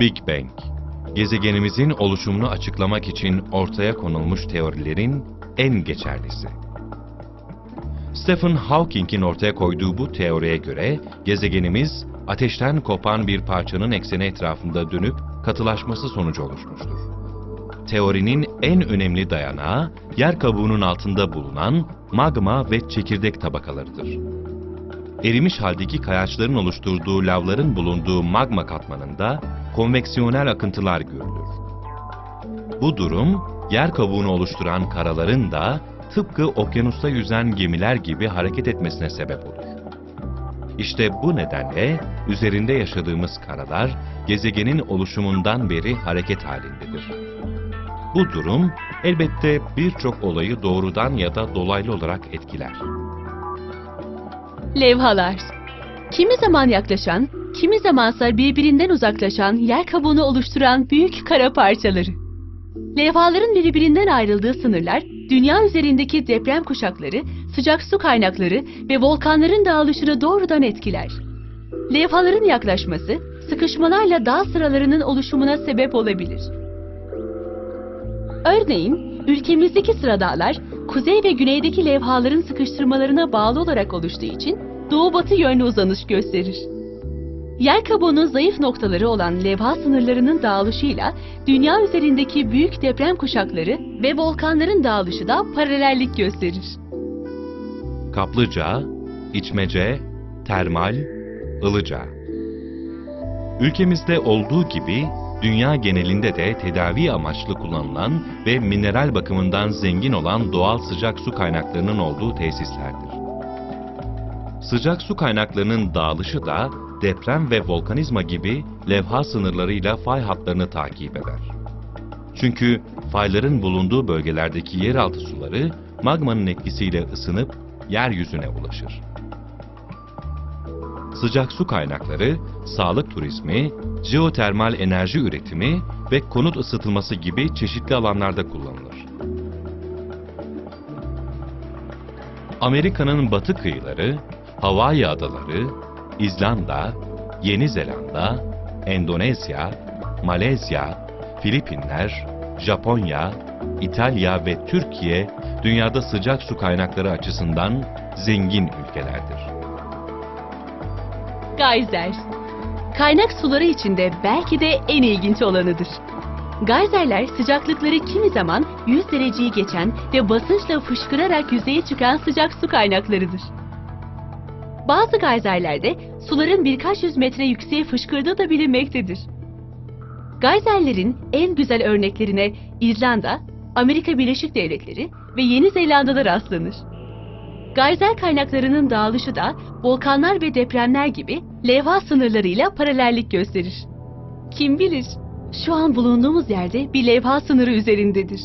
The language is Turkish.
Big Bang, gezegenimizin oluşumunu açıklamak için ortaya konulmuş teorilerin en geçerlisi. Stephen Hawking'in ortaya koyduğu bu teoriye göre gezegenimiz ateşten kopan bir parçanın ekseni etrafında dönüp katılaşması sonucu oluşmuştur. Teorinin en önemli dayanağı yer kabuğunun altında bulunan magma ve çekirdek tabakalarıdır. Erimiş haldeki kayaçların oluşturduğu lavların bulunduğu magma katmanında konveksiyonel akıntılar görülür. Bu durum yer kabuğunu oluşturan karaların da tıpkı okyanusta yüzen gemiler gibi hareket etmesine sebep olur. İşte bu nedenle üzerinde yaşadığımız karalar gezegenin oluşumundan beri hareket halindedir. Bu durum elbette birçok olayı doğrudan ya da dolaylı olarak etkiler. Levhalar. Kimi zaman yaklaşan, kimi zamansa birbirinden uzaklaşan yer kabuğunu oluşturan büyük kara parçaları. Levhaların birbirinden ayrıldığı sınırlar, dünya üzerindeki deprem kuşakları, sıcak su kaynakları ve volkanların dağılışını doğrudan etkiler. Levhaların yaklaşması, sıkışmalarla dağ sıralarının oluşumuna sebep olabilir. Örneğin, ülkemizdeki sıradağlar, kuzey ve güneydeki levhaların sıkıştırmalarına bağlı olarak oluştuğu için doğu-batı yönlü uzanış gösterir. Yer kabuğunun zayıf noktaları olan levha sınırlarının dağılışıyla dünya üzerindeki büyük deprem kuşakları ve volkanların dağılışı da paralellik gösterir. Kaplıca, içmece, termal, ılıca. Ülkemizde olduğu gibi dünya genelinde de tedavi amaçlı kullanılan ve mineral bakımından zengin olan doğal sıcak su kaynaklarının olduğu tesislerdir. Sıcak su kaynaklarının dağılışı da deprem ve volkanizma gibi levha sınırlarıyla fay hatlarını takip eder. Çünkü fayların bulunduğu bölgelerdeki yeraltı suları magmanın etkisiyle ısınıp yeryüzüne ulaşır. Sıcak su kaynakları, sağlık turizmi, jeotermal enerji üretimi ve konut ısıtılması gibi çeşitli alanlarda kullanılır. Amerika'nın batı kıyıları, Hawaii adaları, İzlanda, Yeni Zelanda, Endonezya, Malezya, Filipinler, Japonya, İtalya ve Türkiye dünyada sıcak su kaynakları açısından zengin ülkelerdir. Geyser. Kaynak suları içinde belki de en ilginç olanıdır. Geyserler sıcaklıkları kimi zaman 100 dereceyi geçen ve basınçla fışkırarak yüzeye çıkan sıcak su kaynaklarıdır. Bazı geyserlerde suların birkaç yüz metre yükseğe fışkırdığı da bilinmektedir. Geyserlerin en güzel örneklerine İzlanda, Amerika Birleşik Devletleri ve Yeni Zelanda'da rastlanır. Geyser kaynaklarının dağılışı da volkanlar ve depremler gibi levha sınırlarıyla paralellik gösterir. Kim bilir, şu an bulunduğumuz yerde bir levha sınırı üzerindedir.